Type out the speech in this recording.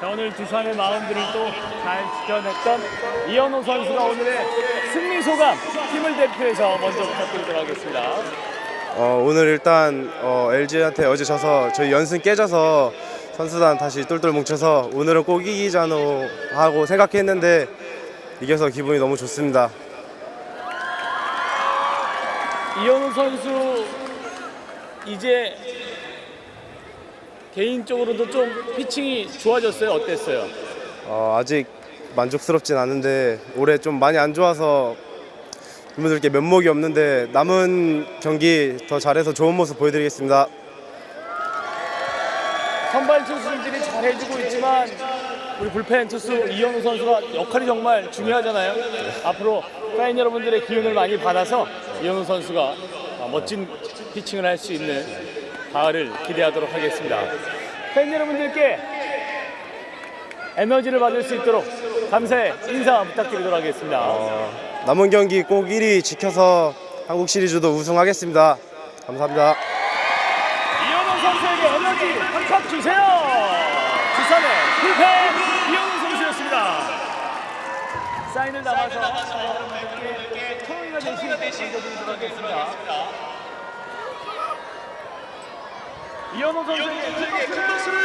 자, 오늘 두산의 마운드를 또 잘 지켜냈던 이현호 선수가 오늘의 승리 소감 팀을 대표해서 먼저 부탁드리도록 하겠습니다. 어, 오늘 일단 어, LG한테 어제 져서 저희 연승 깨져서 선수단 다시 똘똘 뭉쳐서 오늘은 꼭 이기자노 하고 생각했는데 이겨서 기분이 너무 좋습니다. 이현우 선수 이제 개인적으로도 좀 피칭이 좋아졌어요. 어땠어요? 어, 아직 만족스럽진 않은데 올해 좀 많이 안 좋아서 분들께 면목이 없는데 남은 경기 더 잘해서 좋은 모습 보여드리겠습니다. 선발 투수들이 잘해주고 있지만 우리 불펜 투수 이현우 선수가 역할이 정말 중요하잖아요. 앞으로 팬 여러분들의 기운을 많이 받아서 이현우 선수가 멋진 피칭을 할 수 있는 가을을 기대하도록 하겠습니다. 팬 여러분들께 에너지를 받을 수 있도록 감사의 인사 부탁드리도록 하겠습니다. 어, 남은 경기 꼭 1위 지켜서 한국 시리즈도 우승하겠습니다. 감사합니다. 이현우 선수에게 에너지 한컵 주세요. 부산의 불펜 이현우 선수였습니다. 사인을 담아서 여러분들께 토요일과 대신 던져드리도록 하겠습니다. 이현호 선수에게